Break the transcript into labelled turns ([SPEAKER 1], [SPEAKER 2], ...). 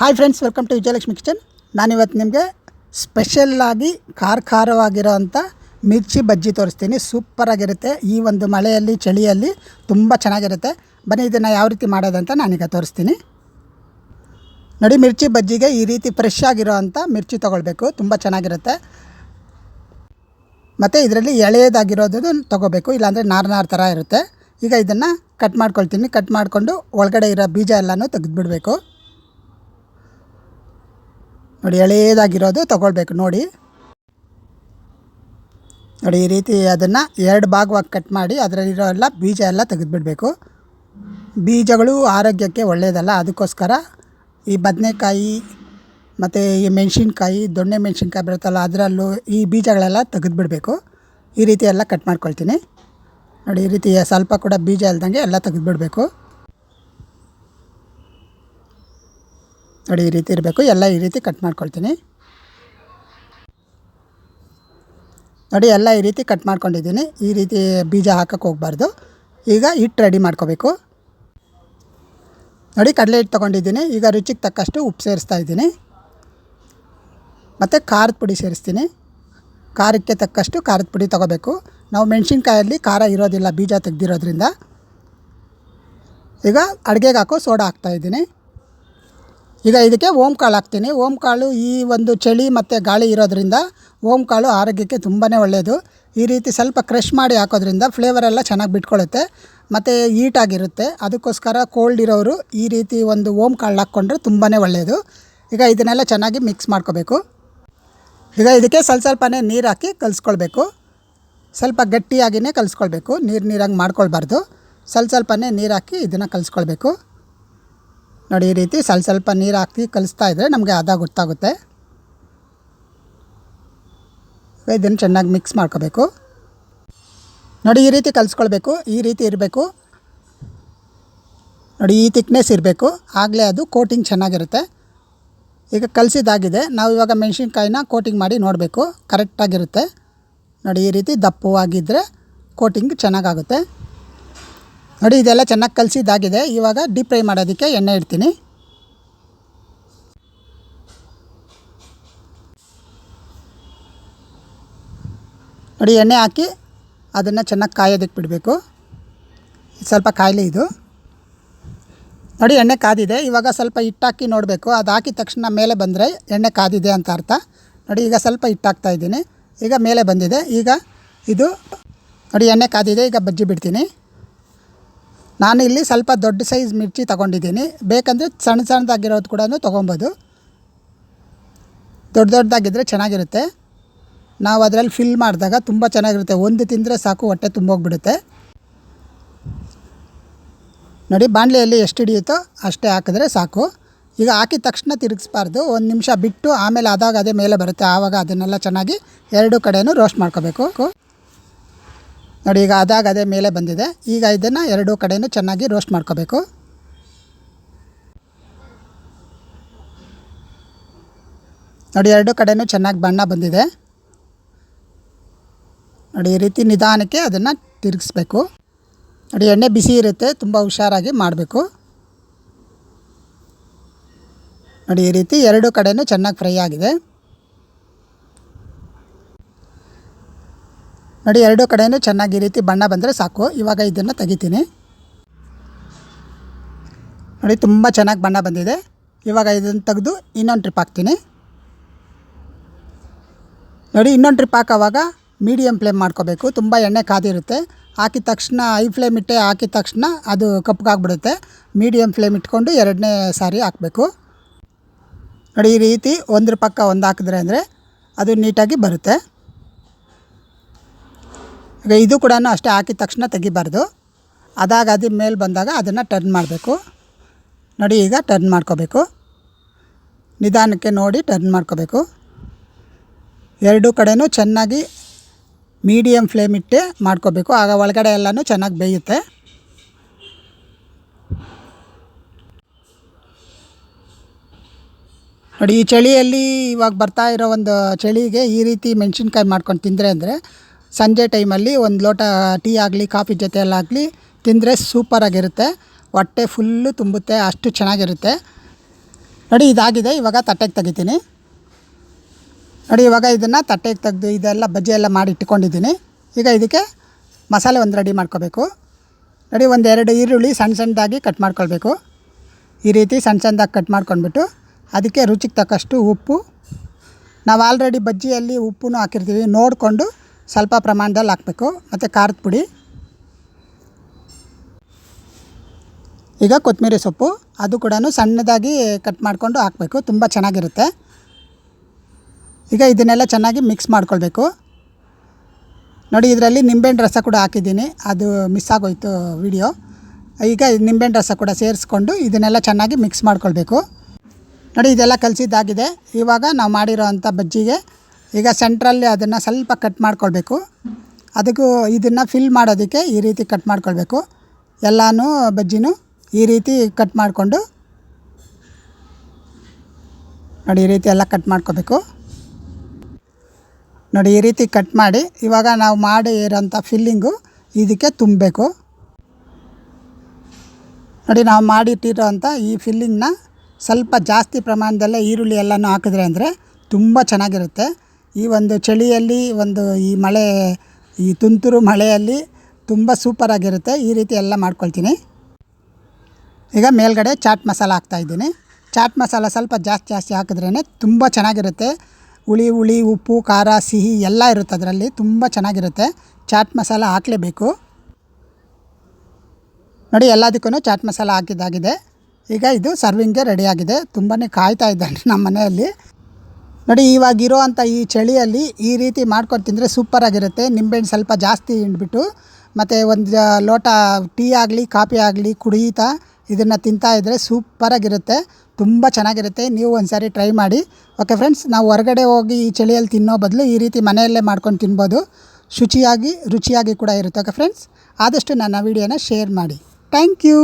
[SPEAKER 1] Hi friends welcome to Vijayalakshmi kitchen ನಾನಿವತ್ತು ನಿಮಗೆ ಸ್ಪೆಷಲ್ಲಾಗಿ ಖಾರ ಖಾರವಾಗಿರೋ ಅಂಥ ಮಿರ್ಚಿ ಬಜ್ಜಿ ತೋರಿಸ್ತೀನಿ. ಸೂಪರಾಗಿರುತ್ತೆ ಈ ಒಂದು ಮಳೆಯಲ್ಲಿ, ಚಳಿಯಲ್ಲಿ ತುಂಬ ಚೆನ್ನಾಗಿರುತ್ತೆ. ಬನ್ನಿ, ಇದನ್ನು ಯಾವ ರೀತಿ ಮಾಡೋದಂತ ನಾನೀಗ ತೋರಿಸ್ತೀನಿ. ನೋಡಿ, ಮಿರ್ಚಿ ಬಜ್ಜಿಗೆ ಈ ರೀತಿ ಫ್ರೆಶ್ ಆಗಿರೋ ಅಂಥ ಮಿರ್ಚಿ ತೊಗೊಳ್ಬೇಕು. ತುಂಬ ಚೆನ್ನಾಗಿರುತ್ತೆ. ಮತ್ತು ಇದರಲ್ಲಿ ಎಳೆಯದಾಗಿರೋದನ್ನು ತೊಗೋಬೇಕು ಇಲ್ಲಾಂದರೆ ನಾರು ನಾರು ಥರ ಇರುತ್ತೆ. ಈಗ ಇದನ್ನು ಕಟ್ ಮಾಡ್ಕೊಳ್ತೀನಿ. ಕಟ್ ಮಾಡಿಕೊಂಡು ಒಳಗಡೆ ಇರೋ ಬೀಜ ಎಲ್ಲನೂ ತೆಗೆದುಬಿಡಬೇಕು. ನೋಡಿ, ಎಳೆಯದಾಗಿರೋದು ತೊಗೊಳ್ಬೇಕು, ನೋಡಿ. ನೋಡಿ, ಈ ರೀತಿ ಅದನ್ನು ಎರಡು ಭಾಗವಾಗಿ ಕಟ್ ಮಾಡಿ ಅದರಲ್ಲಿರೋ ಎಲ್ಲ ಬೀಜ ಎಲ್ಲ ತೆಗೆದುಬಿಡಬೇಕು. ಬೀಜಗಳು ಆರೋಗ್ಯಕ್ಕೆ ಒಳ್ಳೆಯದಲ್ಲ ಅದಕ್ಕೋಸ್ಕರ ಈ ಬದನೆಕಾಯಿ ಮತ್ತು ಈ ಮೆಣಸಿನ್ಕಾಯಿ, ದೊಣ್ಣೆ ಮೆಣಸಿನ್ಕಾಯಿ ಬರುತ್ತಲ್ಲ, ಅದರಲ್ಲೂ ಈ ಬೀಜಗಳೆಲ್ಲ ತೆಗೆದುಬಿಡಬೇಕು. ಈ ರೀತಿ ಎಲ್ಲ ಕಟ್ ಮಾಡ್ಕೊಳ್ತೀನಿ. ನೋಡಿ, ಈ ರೀತಿ ಸ್ವಲ್ಪ ಕೂಡ ಬೀಜ ಇಲ್ದಂಗೆ ಎಲ್ಲ ತೆಗೆದುಬಿಡಬೇಕು. ನೋಡಿ, ಈ ರೀತಿ ಇರಬೇಕು. ಎಲ್ಲ ಈ ರೀತಿ ಕಟ್ ಮಾಡ್ಕೊಳ್ತೀನಿ. ನೋಡಿ, ಎಲ್ಲ ಈ ರೀತಿ ಕಟ್ ಮಾಡ್ಕೊಂಡಿದ್ದೀನಿ. ಈ ರೀತಿ ಬೀಜ ಹಾಕಕ್ಕೆ ಹೋಗಬಾರ್ದು. ಈಗ ಹಿಟ್ಟು ರೆಡಿ ಮಾಡ್ಕೋಬೇಕು. ನೋಡಿ, ಕಡಲೆ ಹಿಟ್ಟು ತೊಗೊಂಡಿದ್ದೀನಿ. ಈಗ ರುಚಿಗೆ ತಕ್ಕಷ್ಟು ಉಪ್ಪು ಸೇರಿಸ್ತಾ ಇದ್ದೀನಿ. ಮತ್ತು ಖಾರದ ಪುಡಿ ಸೇರಿಸ್ತೀನಿ. ಖಾರಕ್ಕೆ ತಕ್ಕಷ್ಟು ಖಾರದ ಪುಡಿ ತೊಗೋಬೇಕು. ನಾವು ಮೆಣಸಿನ್ಕಾಯಲ್ಲಿ ಖಾರ ಇರೋದಿಲ್ಲ, ಬೀಜ ತೆಗ್ದಿರೋದ್ರಿಂದ. ಈಗ ಅಡುಗೆಗೆ ಹಾಕೋ ಸೋಡಾ ಹಾಕ್ತಾಯಿದ್ದೀನಿ ಈಗ ಇದಕ್ಕೆ ಓಮ್ ಕಾಳು ಹಾಕ್ತೀನಿ. ಓಮ್ ಕಾಳು ಈ ಒಂದು ಚಳಿ ಮತ್ತು ಗಾಳಿ ಇರೋದ್ರಿಂದ ಓಮ್ ಕಾಳು ಆರೋಗ್ಯಕ್ಕೆ ತುಂಬಾ ಒಳ್ಳೆಯದು ಈ ರೀತಿ ಸ್ವಲ್ಪ ಕ್ರಷ್ ಮಾಡಿ ಹಾಕೋದ್ರಿಂದ ಫ್ಲೇವರ್ ಎಲ್ಲ ಚೆನ್ನಾಗಿ ಬಿಟ್ಕೊಳ್ಳುತ್ತೆ ಮತ್ತು ಈಟಾಗಿರುತ್ತೆ ಅದಕ್ಕೋಸ್ಕರ ಕೋಲ್ಡ್ ಇರೋರು ಈ ರೀತಿ ಒಂದು ಓಮ್ ಕಾಳು ಹಾಕ್ಕೊಂಡ್ರೆ ತುಂಬಾ ಒಳ್ಳೆಯದು ಈಗ ಇದನ್ನೆಲ್ಲ ಚೆನ್ನಾಗಿ ಮಿಕ್ಸ್ ಮಾಡ್ಕೋಬೇಕು. ಈಗ ಇದಕ್ಕೆ ಸ್ವಲ್ಪ ಸ್ವಲ್ಪನೇ ನೀರು ಹಾಕಿ ಕಲಿಸ್ಕೊಳ್ಬೇಕು. ಸ್ವಲ್ಪ ಗಟ್ಟಿಯಾಗಿಯೇ ಕಲಿಸ್ಕೊಳ್ಬೇಕು. ನೀರು ನೀರಾಗಿ ಮಾಡ್ಕೊಳ್ಬಾರ್ದು. ಸ್ವಲ್ಪ ಸ್ವಲ್ಪನೇ ನೀರು ಹಾಕಿ ಇದನ್ನು ಕಲಿಸ್ಕೊಳ್ಬೇಕು. ನೋಡಿ, ಈ ರೀತಿ ಸ್ವಲ್ಪ ಸ್ವಲ್ಪ ನೀರು ಹಾಕಿ ಕಲಿಸ್ತಾ ಇದ್ದರೆ ನಮಗೆ ಅದ ಗೊತ್ತಾಗುತ್ತೆ. ಇದನ್ನು ಚೆನ್ನಾಗಿ ಮಿಕ್ಸ್ ಮಾಡ್ಕೋಬೇಕು. ನೋಡಿ, ಈ ರೀತಿ ಕಲಿಸ್ಕೊಳ್ಬೇಕು, ಈ ರೀತಿ ಇರಬೇಕು. ನೋಡಿ, ಈ ತಿಕ್ನೆಸ್ ಇರಬೇಕು. ಆಗಲೇ ಅದು ಕೋಟಿಂಗ್ ಚೆನ್ನಾಗಿರುತ್ತೆ. ಈಗ ಕಲಸಿದಾಗಿದೆ ನಾವು ಇವಾಗ ಮೆಣಸಿನ್ಕಾಯಿನ ಕೋಟಿಂಗ್ ಮಾಡಿ ನೋಡಬೇಕು. ಕರೆಕ್ಟಾಗಿರುತ್ತೆ ನೋಡಿ, ಈ ರೀತಿ ದಪ್ಪವಾಗಿದ್ದರೆ ಕೋಟಿಂಗ್ ಚೆನ್ನಾಗಾಗುತ್ತೆ. ನೋಡಿ, ಇದೆಲ್ಲ ಚೆನ್ನಾಗಿ ಕಲಸಿದ್ದಾಗಿದೆ ಇವಾಗ ಡೀಪ್ ಫ್ರೈ ಮಾಡೋದಕ್ಕೆ ಎಣ್ಣೆ ಇಡ್ತೀನಿ. ನೋಡಿ, ಎಣ್ಣೆ ಹಾಕಿ ಅದನ್ನು ಚೆನ್ನಾಗಿ ಕಾಯೋದಕ್ಕೆ ಬಿಡಬೇಕು. ಸ್ವಲ್ಪ ಕಾಯಿಲೆ ಇದು. ನೋಡಿ, ಎಣ್ಣೆ ಕಾದಿದೆ. ಇವಾಗ ಸ್ವಲ್ಪ ಹಿಟ್ಟಾಕಿ ನೋಡಬೇಕು. ಅದು ಹಾಕಿದ ತಕ್ಷಣ ಮೇಲೆ ಬಂದರೆ ಎಣ್ಣೆ ಕಾದಿದೆ ಅಂತ ಅರ್ಥ. ನೋಡಿ, ಈಗ ಸ್ವಲ್ಪ ಹಿಟ್ಟಾಕ್ತಾ ಇದ್ದೀನಿ. ಈಗ ಮೇಲೆ ಬಂದಿದೆ. ಈಗ ಇದು ನೋಡಿ, ಎಣ್ಣೆ ಕಾದಿದೆ. ಈಗ ಬಜ್ಜಿ ಬಿಡ್ತೀನಿ. ನಾನು ಇಲ್ಲಿ ಸ್ವಲ್ಪ ದೊಡ್ಡ ಸೈಜ್ ಮಿರ್ಚಿ ತೊಗೊಂಡಿದ್ದೀನಿ. ಬೇಕಂದರೆ ಸಣ್ಣ ಸಣ್ಣದಾಗಿರೋದು ಕೂಡ ತೊಗೊಬೋದು. ದೊಡ್ಡ ದೊಡ್ಡದಾಗಿದ್ದರೆ ಚೆನ್ನಾಗಿರುತ್ತೆ. ನಾವು ಅದರಲ್ಲಿ ಫಿಲ್ ಮಾಡಿದಾಗ ತುಂಬ ಚೆನ್ನಾಗಿರುತ್ತೆ. ಒಂದು ತಿಂದರೆ ಸಾಕು, ಹೊಟ್ಟೆ ತುಂಬೋಗ್ಬಿಡುತ್ತೆ. ನೋಡಿ, ಬಾಣಲೆಯಲ್ಲಿ ಎಷ್ಟು ಹಿಡಿಯುತ್ತೋ ಅಷ್ಟೇ ಹಾಕಿದ್ರೆ ಸಾಕು. ಈಗ ಹಾಕಿದ ತಕ್ಷಣ ತಿರುಗಿಸ್ಬಾರ್ದು. ಒಂದು ನಿಮಿಷ ಬಿಟ್ಟು ಆಮೇಲೆ ಅದಾಗ ಅದೇ ಮೇಲೆ ಬರುತ್ತೆ. ಆವಾಗ ಅದನ್ನೆಲ್ಲ ಚೆನ್ನಾಗಿ ಎರಡು ಕಡೆಯೂ ರೋಸ್ಟ್ ಮಾಡ್ಕೋಬೇಕು. ನೋಡಿ, ಈಗ ಅದಾಗ ಅದೇ ಮೇಲೆ ಬಂದಿದೆ. ಈಗ ಇದನ್ನು ಎರಡೂ ಕಡೆಯೂ ಚೆನ್ನಾಗಿ ರೋಸ್ಟ್ ಮಾಡ್ಕೋಬೇಕು. ನೋಡಿ, ಎರಡು ಕಡೆಯೂ ಚೆನ್ನಾಗಿ ಬಣ್ಣ ಬಂದಿದೆ. ನೋಡಿ, ಈ ರೀತಿ ನಿಧಾನಕ್ಕೆ ಅದನ್ನು ತಿರುಗಿಸ್ಬೇಕು. ನೋಡಿ, ಎಣ್ಣೆ ಬಿಸಿ ಇರುತ್ತೆ, ತುಂಬ ಹುಷಾರಾಗಿ ಮಾಡಬೇಕು. ನೋಡಿ, ಈ ರೀತಿ ಎರಡು ಕಡೆಯೂ ಚೆನ್ನಾಗಿ ಫ್ರೈ ಆಗಿದೆ. ನೋಡಿ, ಎರಡು ಕಡೆಯೂ ಚೆನ್ನಾಗಿ ಈ ರೀತಿ ಬಣ್ಣ ಬಂದರೆ ಸಾಕು. ಇವಾಗ ಇದನ್ನು ತೆಗಿತೀನಿ. ನೋಡಿ, ತುಂಬ ಚೆನ್ನಾಗಿ ಬಣ್ಣ ಬಂದಿದೆ. ಇವಾಗ ಇದನ್ನು ತೆಗೆದು ಇನ್ನೊಂದು ಟ್ರಿಪ್ ಹಾಕ್ತೀನಿ. ನೋಡಿ, ಇನ್ನೊಂದು ಟ್ರಿಪ್ ಹಾಕೋವಾಗ ಮೀಡಿಯಮ್ ಫ್ಲೇಮ್ ಮಾಡ್ಕೋಬೇಕು. ತುಂಬ ಎಣ್ಣೆ ಕಾದಿರುತ್ತೆ ಹಾಕಿದ ತಕ್ಷಣ ಹೈ ಫ್ಲೇಮ್ ಇಟ್ಟೆ ಹಾಕಿದ ತಕ್ಷಣ ಅದು ಕಪ್ಪಗಾಗ್ಬಿಡುತ್ತೆ ಮೀಡಿಯಮ್ ಫ್ಲೇಮ್ ಇಟ್ಕೊಂಡು ಎರಡನೇ ಸಾರಿ ಹಾಕಬೇಕು. ನೋಡಿ, ಈ ರೀತಿ ಒಂದ್ರ ಪಕ್ಕ ಒಂದು ಹಾಕಿದ್ರೆ ಅಂದರೆ ಅದು ನೀಟಾಗಿ ಬರುತ್ತೆ. ಈಗ ಇದು ಕೂಡ ಅಷ್ಟೇ ಹಾಕಿದ ತಕ್ಷಣ ತೆಗಿಬಾರ್ದು. ಅದಾಗ ಅದು ಮೇಲೆ ಬಂದಾಗ ಅದನ್ನು ಟರ್ನ್ ಮಾಡಬೇಕು. ನೋಡಿ ಈಗ ಟರ್ನ್ ಮಾಡ್ಕೋಬೇಕು. ನಿಧಾನಕ್ಕೆ ನೋಡಿ ಟರ್ನ್ ಮಾಡ್ಕೋಬೇಕು. ಎರಡೂ ಕಡೆಯೂ ಚೆನ್ನಾಗಿ ಮೀಡಿಯಮ್ ಫ್ಲೇಮ್ ಇಟ್ಟೆ ಮಾಡ್ಕೋಬೇಕು. ಆಗ ಒಳಗಡೆ ಎಲ್ಲನೂ ಚೆನ್ನಾಗಿ ಬೇಯುತ್ತೆ. ನೋಡಿ ಈ ಚಳಿಯಲ್ಲಿ ಇವಾಗ ಬರ್ತಾ ಇರೋ ಒಂದು ಚಳಿಗೆ ಈ ರೀತಿ ಮೆಣಸಿನ್ಕಾಯಿ ಮಾಡ್ಕೊಂಡು ತಿಂದರೆ ಅಂದರೆ ಸಂಜೆ ಟೈಮಲ್ಲಿ ಒಂದು ಲೋಟ ಟೀ ಆಗಲಿ, ಕಾಫಿ ಜೊತೆಯಲ್ಲಾಗಲಿ ತಿಂದರೆ ಸೂಪರಾಗಿರುತ್ತೆ ಹೊಟ್ಟೆ ಫುಲ್ಲು ತುಂಬುತ್ತೆ, ಅಷ್ಟು ಚೆನ್ನಾಗಿರುತ್ತೆ. ನೋಡಿ, ಇದಾಗಿದೆ. ಇವಾಗ ತಟ್ಟೆಗೆ ತೆಗಿತೀನಿ. ನೋಡಿ, ಇವಾಗ ಇದನ್ನು ತಟ್ಟೆಗೆ ತೆಗೆದು ಇದೆಲ್ಲ ಬಜ್ಜಿ ಎಲ್ಲ ಮಾಡಿ ಇಟ್ಕೊಂಡಿದ್ದೀನಿ. ಈಗ ಇದಕ್ಕೆ ಮಸಾಲೆ ಒಂದು ರೆಡಿ ಮಾಡ್ಕೋಬೇಕು. ನೋಡಿ ಒಂದೆರಡು ಈರುಳ್ಳಿ ಸಣ್ಣ ಸಣ್ಣದಾಗಿ ಕಟ್ ಮಾಡ್ಕೊಳ್ಬೇಕು. ಈ ರೀತಿ ಸಣ್ಣ ಸಣ್ಣದಾಗಿ ಕಟ್ ಮಾಡ್ಕೊಂಡ್ಬಿಟ್ಟು ಅದಕ್ಕೆ ರುಚಿಗೆ ತಕ್ಕಷ್ಟು ಉಪ್ಪು. ನಾವು ಆಲ್ರೆಡಿ ಬಜ್ಜಿಯಲ್ಲಿ ಉಪ್ಪು ಹಾಕಿರ್ತೀವಿ. ನೋಡಿಕೊಂಡು ಸ್ವಲ್ಪ ಪ್ರಮಾಣದಲ್ಲಿ ಹಾಕಬೇಕು. ಮತ್ತು ಖಾರದ ಪುಡಿ. ಈಗ ಕೊತ್ತಂಬರಿ ಸೊಪ್ಪು. ಅದು ಕೂಡ ಸಣ್ಣದಾಗಿ ಕಟ್ ಮಾಡಿಕೊಂಡು ಹಾಕಬೇಕು. ತುಂಬ ಚೆನ್ನಾಗಿರುತ್ತೆ. ಈಗ ಇದನ್ನೆಲ್ಲ ಚೆನ್ನಾಗಿ ಮಿಕ್ಸ್ ಮಾಡ್ಕೊಳ್ಬೇಕು. ನೋಡಿ, ಇದರಲ್ಲಿ ನಿಂಬೆಹಣ್ಣು ರಸ ಕೂಡ ಹಾಕಿದ್ದೀನಿ. ಅದು ಮಿಸ್ ಆಗೋಯ್ತು ವಿಡಿಯೋ ಈಗ ನಿಂಬೆಹಣ್ಣು ರಸ ಕೂಡ ಸೇರಿಸ್ಕೊಂಡು ಇದನ್ನೆಲ್ಲ ಚೆನ್ನಾಗಿ ಮಿಕ್ಸ್ ಮಾಡ್ಕೊಳ್ಬೇಕು. ನೋಡಿ, ಇದೆಲ್ಲ ಕಲಸಿದ್ದಾಗಿದೆ. ಇವಾಗ ನಾವು ಮಾಡಿರೋ ಅಂಥ ಬಜ್ಜಿಗೆ ಈಗ ಸೆಂಟ್ರಲ್ಲಿ ಅದನ್ನು ಸ್ವಲ್ಪ ಕಟ್ ಮಾಡ್ಕೊಳ್ಬೇಕು. ಅದಕ್ಕೂ ಇದನ್ನು ಫಿಲ್ ಮಾಡೋದಕ್ಕೆ ಈ ರೀತಿ ಕಟ್ ಮಾಡ್ಕೊಳ್ಬೇಕು. ಎಲ್ಲನೂ ಬಜ್ಜಿನೂ ಈ ರೀತಿ ಕಟ್ ಮಾಡಿಕೊಂಡು ನೋಡಿ ಈ ರೀತಿ ಎಲ್ಲ ಕಟ್ ಮಾಡ್ಕೋಬೇಕು ನೋಡಿ ಈ ರೀತಿ ಕಟ್ ಮಾಡಿ ಇವಾಗ ನಾವು ಮಾಡಿ ಇರೋಂಥ ಫಿಲ್ಲಿಂಗು ಇದಕ್ಕೆ ತುಂಬಬೇಕು. ನೋಡಿ ನಾವು ಮಾಡಿಟ್ಟಿರೋಂಥ ಈ ಫಿಲ್ಲಿಂಗ್ನ ಸ್ವಲ್ಪ ಜಾಸ್ತಿ ಪ್ರಮಾಣದಲ್ಲೇ ಈರುಳ್ಳಿ ಎಲ್ಲನೂ ಹಾಕಿದ್ರೆ ಅಂದರೆ ತುಂಬ ಚೆನ್ನಾಗಿರುತ್ತೆ. ಈ ಒಂದು ಚಳಿಯಲ್ಲಿ ಒಂದು ಈ ಮಳೆ, ಈ ತುಂತುರು ಮಳೆಯಲ್ಲಿ ತುಂಬ ಸೂಪರಾಗಿರುತ್ತೆ ಈ ರೀತಿ ಎಲ್ಲ ಮಾಡ್ಕೊಳ್ತೀನಿ. ಈಗ ಮೇಲ್ಗಡೆ ಚಾಟ್ ಮಸಾಲ ಹಾಕ್ತಾಯಿದ್ದೀನಿ ಚಾಟ್ ಮಸಾಲ ಸ್ವಲ್ಪ ಜಾಸ್ತಿ ಜಾಸ್ತಿ ಹಾಕಿದ್ರೇ ತುಂಬ ಚೆನ್ನಾಗಿರುತ್ತೆ. ಹುಳಿ ಹುಳಿ, ಉಪ್ಪು, ಖಾರ, ಸಿಹಿ ಎಲ್ಲ ಇರುತ್ತೆ ಅದರಲ್ಲಿ. ತುಂಬ ಚೆನ್ನಾಗಿರುತ್ತೆ. ಚಾಟ್ ಮಸಾಲ ಹಾಕಲೇಬೇಕು. ನೋಡಿ ಎಲ್ಲದಕ್ಕೂ ಚಾಟ್ ಮಸಾಲ ಹಾಕಿದ್ದಾಗಿದೆ. ಈಗ ಇದು ಸರ್ವಿಂಗ್ಗೆ ರೆಡಿಯಾಗಿದೆ ತುಂಬಾ ಕಾಯ್ತಾ ಇದ್ದಾನೆ ನಮ್ಮ ಮನೆಯಲ್ಲಿ. ನೋಡಿ ಇವಾಗ ಇರೋವಂಥ ಈ ಚಳಿಯಲ್ಲಿ ಈ ರೀತಿ ಮಾಡ್ಕೊಂಡು ತಿಂದರೆ ಸೂಪರಾಗಿರುತ್ತೆ ನಿಂಬೆಹಣ್ಣು ಸ್ವಲ್ಪ ಜಾಸ್ತಿ ಹಿಂಡ್ಬಿಟ್ಟು, ಮತ್ತು ಒಂದು ಲೋಟ ಟೀ ಆಗಲಿ, ಕಾಫಿ ಆಗಲಿ ಕುಡಿಯುತ್ತಾ ಇದನ್ನು ತಿಂತಾ ಇದ್ದರೆ ಸೂಪರಾಗಿರುತ್ತೆ ತುಂಬ ಚೆನ್ನಾಗಿರುತ್ತೆ. ನೀವು ಒಂದು ಸಾರಿ ಟ್ರೈ ಮಾಡಿ. ಓಕೆ ಫ್ರೆಂಡ್ಸ್ ನಾವು ಹೊರಗಡೆ ಹೋಗಿ ಈ ಚಳಿಯಲ್ಲಿ ತಿನ್ನೋ ಬದಲು ಈ ರೀತಿ ಮನೆಯಲ್ಲೇ ಮಾಡ್ಕೊಂಡು ತಿನ್ಬೋದು. ಶುಚಿಯಾಗಿ, ರುಚಿಯಾಗಿ ಕೂಡ ಇರುತ್ತೆ. ಓಕೆ ಫ್ರೆಂಡ್ಸ್ ಆದಷ್ಟು ನನ್ನ ವೀಡಿಯೋನ ಶೇರ್ ಮಾಡಿ. Thank you